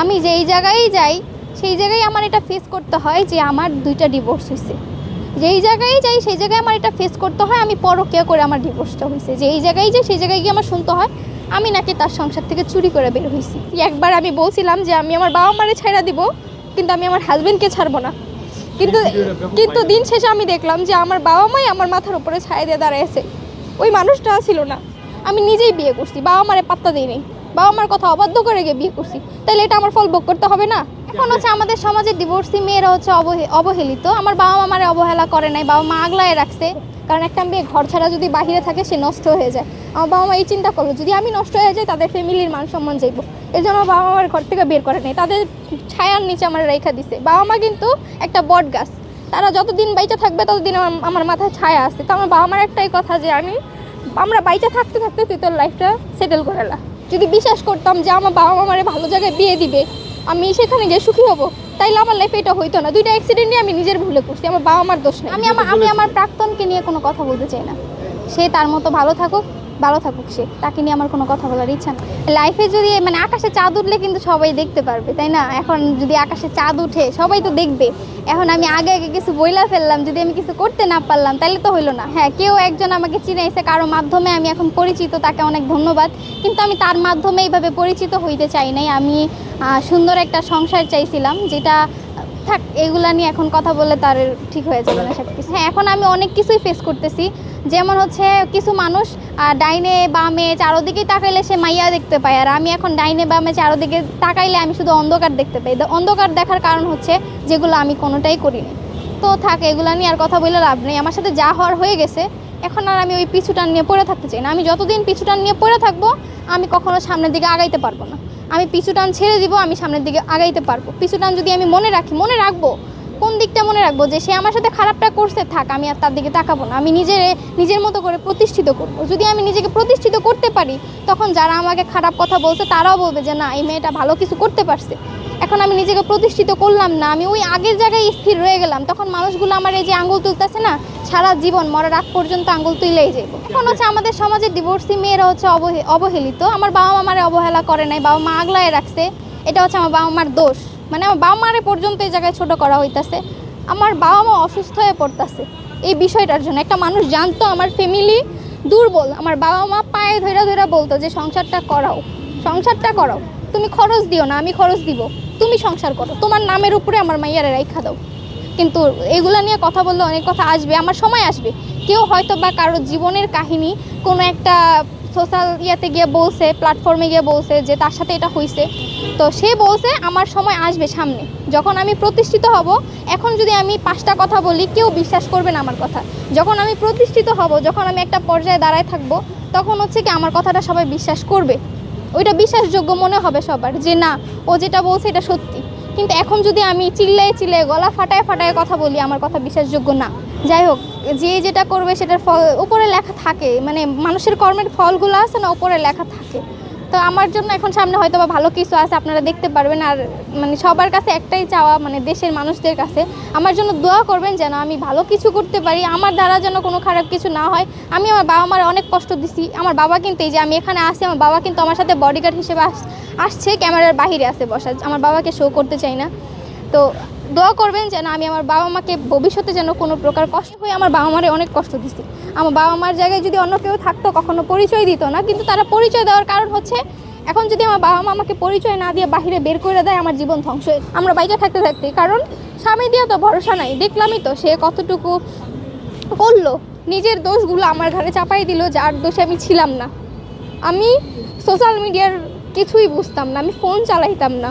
আমি যেই জায়গায় যাই সেই জায়গায় আমার এটা ফেস করতে হয় যে আমার দুইটা ডিভোর্স হয়েছে যেই জায়গায় যাই সেই জায়গায় আমার এটা ফেস করতে হয় আমি পরকিয়া করে আমার ডিভোর্সটা হয়েছে যেই জায়গায় যাই সেই জায়গায় গিয়ে আমার শুনতে হয় আমি নাকি তার সংসার থেকে চুরি করে বের হয়েছি একবার আমি বলছিলাম যে আমি আমার বাবা মারে ছাড়া দিব কিন্তু আমি আমার হাজব্যান্ডকে ছাড়বো না। কিন্তু কিন্তু দিন শেষে আমি দেখলাম যে আমার বাবা মাই আমার মাথার উপরে ছায়া দিয়ে দাঁড়াইছে। ওই মানুষটা ছিল না। আমি নিজেই বিয়ে করছি বাবা মারে পাত্তা দিই দিইনি বাবা মার কথা অবাধ্য করে গিয়ে বিয়ে করছি। তাহলে এটা আমার ফল ভোগ করতে হবে না? এখন হচ্ছে আমাদের সমাজে ডিভোর্সি মেয়েরা হচ্ছে অবহেলিত। আমার বাবা মা আমারে অবহেলা করে নাই, বাবা মা আগলায় রাখছে। কারণ একটা মেয়ে ঘর ছাড়া যদি বাহিরে থাকে, সে নষ্ট হয়ে যায়। আমার বাবা মা এই চিন্তা করল, যদি আমি নষ্ট হয়ে যাই, তাদের ফ্যামিলির মান সম্মান যাইব এই জন্য বাবা মা আমার ঘর থেকে বের করে নেই। তাদের ছায়ার নিচে আমার রেখা দিছে। বাবা মা কিন্তু একটা বট গাছ। তারা যতদিন বাইচা থাকবে, ততদিন আমার মাথায় ছায়া আসছে তো আমার বাবা মার একটাই কথা যে, আমি আমরা বাইচা থাকতে থাকতে তুই তোর লাইফটা সেটেল করে যদি বিশ্বাস করতাম যে আমার বাবা মা মারে ভালো জায়গায় বিয়ে দিবে, আমি সেখানে গিয়ে সুখী হব, তাইলে আমার লাইফে এটা হইতো না। দুইটা অ্যাক্সিডেন্ট নিয়ে আমি নিজের ভুলে করছি আমার বাবা মার দোষ নেই। আমি আমার আমি আমার প্রাক্তনকে নিয়ে কোনো কথা বলতে চাই না। সে তার মতো ভালো থাকুক ভালো থাকুক সে, তাকে নিয়ে আমার কোনো কথা বলার ইচ্ছা নেই। লাইফে যদি মানে আকাশে চাঁদ উঠলে কিন্তু সবাই দেখতে পারবে, তাই না? এখন যদি আকাশে চাঁদ উঠে, সবাই তো দেখবে। এখন আমি আগে আগে কিছু বইলা ফেললাম, যদি আমি কিছু করতে না পারলাম, তাহলে তো হইল না। হ্যাঁ কেউ একজন আমাকে চিনাইছে, কারও মাধ্যমে আমি এখন পরিচিত, তাকে অনেক ধন্যবাদ। কিন্তু আমি তার মাধ্যমে এইভাবে পরিচিত হইতে চাই নাই। আমি সুন্দর একটা সংসার চাইছিলাম, যেটা থাক, এগুলা নিয়ে এখন কথা বলে তার ঠিক হয়ে যাবে না সব কিছু হ্যাঁ এখন আমি অনেক কিছুই ফেস করতেছি। যেমন হচ্ছে কিছু মানুষ ডাইনে বামে চারোদিকেই তাকাইলে সে মাইয়া দেখতে পায়। আর আমি এখন ডাইনে বামে চারোদিকে তাকাইলে আমি শুধু অন্ধকার দেখতে পাই। অন্ধকার দেখার কারণ হচ্ছে যেগুলো আমি কোনোটাই করিনি। তো থাক, এগুলো নিয়ে আর কথা বলে লাভ নেই। আমার সাথে যা হওয়ার হয়ে গেছে, এখন আর আমি ওই পিছুটান নিয়ে পড়ে থাকতে চাই না। আমি যতদিন পিছুটান নিয়ে পড়ে থাকব, আমি কখনো সামনের দিকে আগাইতে পারব না। আমি পিছু টান ছেড়ে দিব, আমি সামনের দিকে আগাইতে পারব। পিছু টান যদি আমি মনে রাখি, মনে রাখব কোন দিকটা মনে রাখব? যে সে আমার সাথে খারাপটা করছে, থাক, আমি আর তার দিকে তাকাবো না। আমি নিজের নিজের মতো করে প্রতিষ্ঠিত করব। যদি আমি নিজেকে প্রতিষ্ঠিত করতে পারি, তখন যারা আমাকে খারাপ কথা বলছে, তারাও বলবে যে, না, এই মেয়েটা ভালো কিছু করতে পারছে। এখন আমি নিজেকে প্রতিষ্ঠিত করলাম না, আমি ওই আগের জায়গায় স্থির রয়ে গেলাম। তখন মানুষগুলো আমার এই যে আঙ্গুল তুলতেছে না, সারা জীবন মরার আগ পর্যন্ত আঙুল তুলেই যাইব। এখন হচ্ছে আমাদের সমাজে ডিভোর্সি মেয়েরা হচ্ছে অবহেলিত। আমার বাবা মা আমারে অবহেলা করে নাই বাবা মা আগলায় রাখছে। এটা হচ্ছে আমার বাবা মার দোষ। মানে আমার বাবা মারে পর্যন্ত এই জায়গায় ছোট করা হইতাছে। আমার বাবা মা অসুস্থ হয়ে পড়তাছে। এই বিষয়টার জন্য একটা মানুষ জানতো আমার ফ্যামিলি দুর্বল। আমার বাবা মা পায়ে ধরে ধরে বলতো যে, সংসারটা করাও সংসারটা করাও। তুমি খরচ দিও না, আমি খরচ দিব। তুমি সংসার করো। তোমার নামের উপরে আমার মাইয়ারে রাইখা দাও। কিন্তু এগুলা নিয়ে কথা বললে অনেক কথা আসবে, আমার সময় আসবে। কেউ হয়তো বা কারও জীবনের কাহিনী কোনো একটা সোশ্যাল ইয়াতে গিয়ে বলছে প্ল্যাটফর্মে গিয়ে বলছে যে তার সাথে এটা হয়েছে তো সে বলছে, আমার সময় আসবে সামনে। যখন আমি প্রতিষ্ঠিত হব, এখন যদি আমি পাঁচটা কথা বলি, কেউ বিশ্বাস করবে না আমার কথা। যখন আমি প্রতিষ্ঠিত হব, যখন আমি একটা পর্যায়ে দাঁড়ায় থাকব, তখন হচ্ছে কি আমার কথাটা সবাই বিশ্বাস করবে। ওইটা বিশ্বাসযোগ্য মনে হবে সবার যে, না, ও যেটা বলছে, এটা সত্যি। কিন্তু এখন যদি আমি চিল্লায় চিল্লায়, গলা ফাটায় ফাটায় কথা বলি, আমার কথা বিশ্বাসযোগ্য না। যাই হোক, যে যেটা করবে সেটার ফল, উপরে লেখা থাকে মানে মানুষের কর্মের ফলগুলো আছে না, উপরে লেখা থাকে। তো আমার জন্য এখন সামনে হয়তো বা ভালো কিছু আছে, আপনারা দেখতে পারবেন। আর মানে সবার কাছে একটাই চাওয়া মানে দেশের মানুষদের কাছে, আমার জন্য দোয়া করবেন যেন আমি ভালো কিছু করতে পারি, আমার দ্বারা যেন কোনো খারাপ কিছু না হয়। আমি আমার বাবা মার অনেক কষ্ট দিছি, আমার বাবা কিন্তু এই যে আমি এখানে আসি আমার বাবা কিন্তু আমার সাথে বডিগার্ড হিসেবে আস- আসছে, ক্যামেরার বাহিরে আছে বসা আমার বাবাকে শো করতে চাই না। তো দোয়া করবেন যেন আমি আমার বাবা মাকে ভবিষ্যতে যেন কোনো প্রকার কষ্ট হয়ে আমার বাবা মারে অনেক কষ্ট দিছি। আমার বাবা মার জায়গায় যদি অন্য কেউ থাকতো, কখনো পরিচয় দিত না, কিন্তু তারা পরিচয় দেওয়ার কারণ হচ্ছে, এখন যদি আমার বাবা মা আমাকে পরিচয় না দিয়ে বাহিরে বের করে দেয়, আমার জীবন ধ্বংস আমরা বাইরে থাকতে থাকতে, কারণ স্বামী দিয়ে তো ভরসা নাই। দেখলামই তো সে কতটুকু করল। নিজের দোষগুলো আমার ঘাড়ে চাপাই দিল, যার দোষে আমি ছিলাম না। আমি সোশ্যাল মিডিয়ার কিছুই বুঝতাম না, আমি ফোন চালাইতাম না।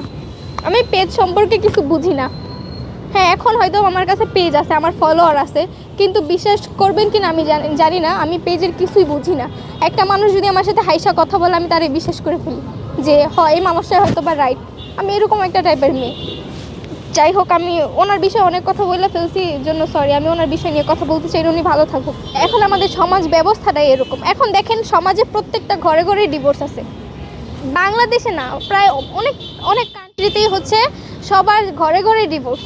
আমি পেজ সম্পর্কে কিছু বুঝি না। হ্যাঁ এখন হয়তো আমার কাছে পেজ আছে, আমার ফলোয়ার আছে, কিন্তু বিশ্বাস করবেন কি না আমি জানি না, আমি পেজের কিছুই বুঝি না। একটা মানুষ যদি আমার সাথে হাইসা কথা বলে, আমি তারে বিশ্বাস করে ফেলি যে, হয়, এই মানুষটা হয়তো বা রাইট আমি এরকম একটা টাইপের মেয়ে। যাই হোক, আমি ওনার বিষয়ে অনেক কথা বলে ফেলছি জন্য সরি আমি ওনার বিষয় নিয়ে কথা বলতে চাই, উনি ভালো থাকুক। এখন আমাদের সমাজ ব্যবস্থাটাই এরকম। এখন দেখেন, সমাজে প্রত্যেকটা ঘরে ঘরে ডিভোর্স আছে। বাংলাদেশে না, প্রায় অনেক অনেক কান্ট্রিতেই হচ্ছে সবার ঘরে ঘরে ডিভোর্স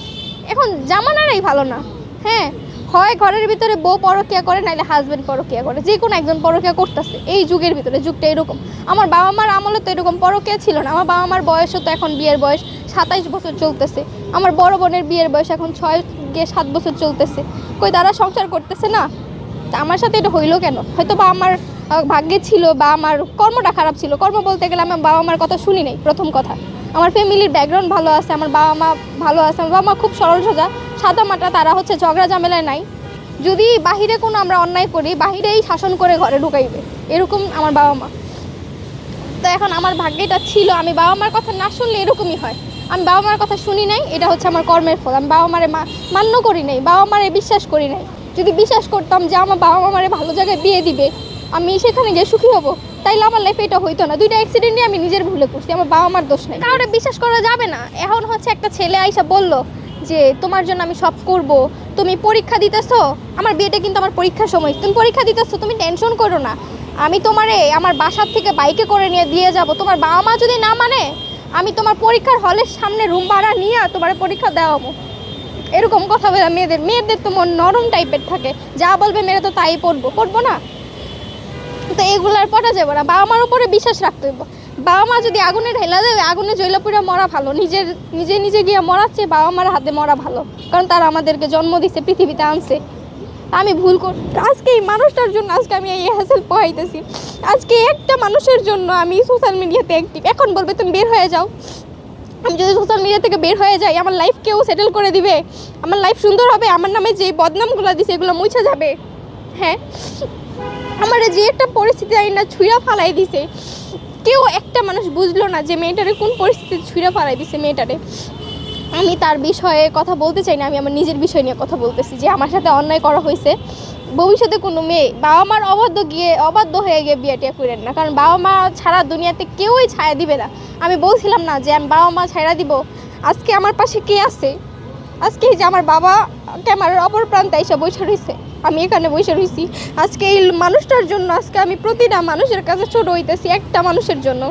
এখন জামানারাই ভালো না। হ্যাঁ হয় ঘরের ভিতরে বউ পরকিয়া করে নাহলে হাজবেন্ড পরকিয়া করে। যে কোনো একজন পরকিয়া করতেছে। এই যুগের ভিতরে, যুগটা এরকম। আমার বাবা মার আমলে তো এরকম পরকিয়া ছিল না। আমার বাবা মার বয়সও তো এখন বিয়ের বয়স সাতাইশ বছর চলতেছে। আমার বড় বোনের বিয়ের বয়স এখন ছয় গিয়ে সাত বছর চলতেছে। কই তারা সংসার করতেছে না? আমার সাথে এটা হইল কেন? হয়তো বা আমার ভাগ্যে ছিল বা আমার কর্মটা খারাপ ছিল। কর্ম বলতে গেলে আমার বাবা মার কথা শুনি নাই, প্রথম কথা। আমার ফ্যামিলির ব্যাকগ্রাউন্ড ভালো আছে, আমার বাবা মা ভালো আছে, আমার বাবা মা খুব সরল সোজা। সাদা মাটা তারা হচ্ছে ঝগড়া ঝামেলায় নাই। যদি বাহিরে কোনো আমরা অন্যায় করি, বাহিরেই শাসন করে ঘরে ঢুকাইবে, এরকম আমার বাবা মা। তো এখন আমার ভাগ্যটা ছিল, আমি বাবা মার কথা না শুনলে এরকমই হয়। আমি বাবা মার কথা শুনি নাই, এটা হচ্ছে আমার কর্মের ফল। আমি বাবা মারে মান্য করি নাই, বাবা মারে বিশ্বাস করি নাই। যদি বিশ্বাস করতাম যে আমার বাবা মা মারে ভালো জায়গায় বিয়ে দিবে, আমি সেখানে গিয়ে সুখী হব। তাইলে আমার লাইফে এটা হইতো না। দুইটা অ্যাক্সিডেন্টই আমি নিজের ভুলে করছি আমার বাবা মার দোষ নেই। কারোর বিশ্বাস করা যাবে না। এখন হচ্ছে একটা ছেলে আইসা বলল যে, তোমার জন্য আমি সব করব। তুমি পরীক্ষা দিতেছো, আমার বিয়েটা কিন্তু আমার পরীক্ষার সময়। তুমি পরীক্ষা দিতেছো, তুমি টেনশন করো না। আমি তোমারে আমার বাসার থেকে বাইকে করে নিয়ে দিয়ে যাব। তোমার বাবা মা যদি না মানে আমি তোমার পরীক্ষার হলের সামনে রুম ভাড়া নিয়ে তোমার পরীক্ষা দেওয়াবো। এরকম কথা বলে মেয়েদের। মেয়েদের তো মন নরম টাইপের থাকে। যা বলবে মেয়েরা তো তাই পড়ব। পড়ব না? তো আর পড়া যাবে না। বাবা মার উপরে বিশ্বাস রাখতে হইব। বাবা মা যদি আগুনে ঢেলা দেবে আগুনে জ্বলা পুরা মরা ভালো। নিজের, নিজে নিজে গিয়ে মরার চেয়ে বাবা মার হাতে মরা ভালো। কারণ তারা আমাদেরকে জন্ম দিছে, পৃথিবীতে আনছে। আমি ভুল কর, আজকে এই মানুষটার জন্য আজকে আমি এই হ্যাসেল পোহাইতেছি। আজকে একটা মানুষের জন্য আমি সোশ্যাল মিডিয়াতে অ্যাক্টিভ এখন বলবে, তুমি বের হয়ে যাও। আমি যদি সোশ্যাল মিডিয়া থেকে বের হয়ে যাই, আমার লাইফ কেউ সেটেল করে দিবে? আমার লাইফ সুন্দর হবে? আমার নামে যে বদনামগুলো দিছে, এগুলো মুছে যাবে? হ্যাঁ। আমার যে একটা পরিস্থিতি আই না ছুঁড়া ফালাই দিছে। কেউ একটা মানুষ বুঝলো না যে মেয়েটারে কোন পরিস্থিতি ছুঁড়া ফালাই দিছে মেয়েটারে। আমি তার বিষয়ে কথা বলতে চাই না, আমি আমার নিজের বিষয় নিয়ে কথা বলতেছি যে আমার সাথে অন্যায় করা হয়েছে। ভবিষ্যতে কোনো মেয়ে বাবা মার অবাধ্য গিয়ে, অবাধ্য হয়ে গিয়ে বিয়ে টিয়া করেন না। কারণ বাবা মা ছাড়া দুনিয়াতে কেউই ছায়া দিবে না। আমি বলছিলাম না যে আমি বাবা মা ছায়া দিব। আজকে আমার পাশে কে আছে? আজকে এই যে আমার বাবা ক্যামেরার অপর প্রান্তে এসে বসে রয়েছে, আমি এখানে বসে রয়েছি। আজকে এই মানুষটার জন্য আজকে আমি প্রতিটা মানুষের কাছে ছোট হইতেছি, একটা মানুষের জন্য।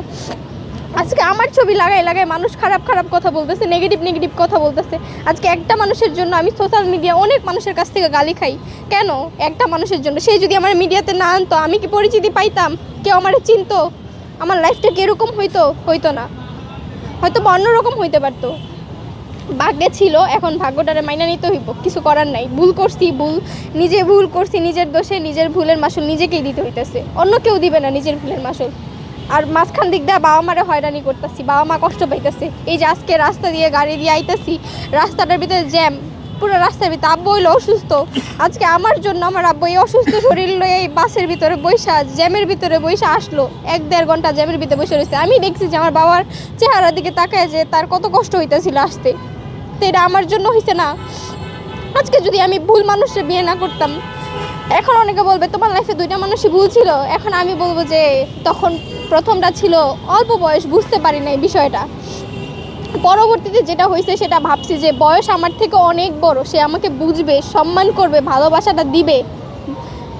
আজকে আমার ছবি লাগাই লাগাই মানুষ খারাপ খারাপ কথা বলতেছে নেগেটিভ নেগেটিভ কথা বলতেছে। আজকে একটা মানুষের জন্য আমি সোশ্যাল মিডিয়া অনেক মানুষের কাছ থেকে গালি খাই। কেন? একটা মানুষের জন্য। সে যদি আমার মিডিয়াতে না আনতো, আমি কি পরিচিতি পাইতাম? কেউ আমার চিনতো? আমার লাইফটা কীরকম হইতো? হইতো না। হয়তো বা অন্যরকম হইতে পারতো। ভাগ্যে ছিল, এখন ভাগ্যটারে মাইনা নিতে হইব। কিছু করার নাই। ভুল করছি, ভুল। নিজে ভুল করছি, নিজের দোষে, নিজের ভুলের মাসুল নিজেকেই দিতে হইতেছে। অন্য কেউ দিবে না নিজের ভুলের মাসুল। আর মাঝখান দিক দিয়ে বাবা মারে হয়রানি করতেছি। বাবা মা কষ্ট পাইতেছে। এই যে আজকে রাস্তা দিয়ে গাড়ি দিয়ে আইতেছি, রাস্তাটার ভিতরে জ্যাম। পুরো রাস্তার ভিতরে আব্বু হইল অসুস্থ। আজকে আমার জন্য আমার আব্বু এই অসুস্থ শরীর লয়ে এই বাসের ভিতরে বৈশা জ্যামের ভিতরে বৈশা আসলো। এক দেড় ঘণ্টা জ্যামের ভিতরে বসে রয়েছে আমি দেখছি যে আমার বাবার চেহারার দিকে তাকায় যে তার কত কষ্ট হইতেছিল আসতে। তো এটা আমার জন্য হয়েছে না। আজকে যদি আমি ভুল মানুষের বিয়ে না করতাম, এখন অনেকে বলবে, তোমার লাইফে দুইটা মানুষই ভুল ছিল। এখন আমি বলব যে, তখন প্রথমটা ছিল অল্প বয়স, বুঝতে পারি না এই বিষয়টা। পরবর্তীতে যেটা হয়েছে সেটা ভাবছি যে, বয়স আমার থেকে অনেক বড়। সে আমাকে বুঝবে, সম্মান করবে, ভালোবাসাটা দিবে।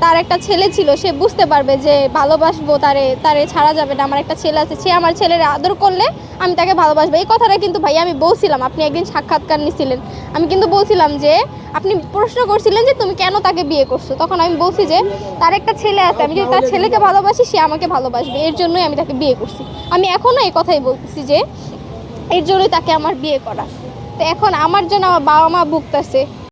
তার একটা ছেলে ছিল, সে বুঝতে পারবে যে ভালোবাসবো তারে তারে ছাড়া যাবে না। আমার একটা ছেলে আছে, সে আমার ছেলের আদর করলে আমি তাকে ভালোবাসবো। এই কথাটা কিন্তু ভাই আমি বলছিলাম, আপনি একদিন সাক্ষাৎকার নিছিলেন। আমি কিন্তু বলছিলাম যে, আপনি প্রশ্ন করছিলেন যে তুমি কেন তাকে বিয়ে করছ? তখন আমি বলছি যে, তার একটা ছেলে আছে, আমি যদি তার ছেলেকে ভালোবাসি, সে আমাকে ভালোবাসবে। এর জন্যই আমি তাকে বিয়ে করছি। আমি এখনও এই কথাই বলতেছি যে, এর জন্যই তাকে আমার বিয়ে করা। তো এখন আমার জন্য আমার বাবা মা ভুগতেছে।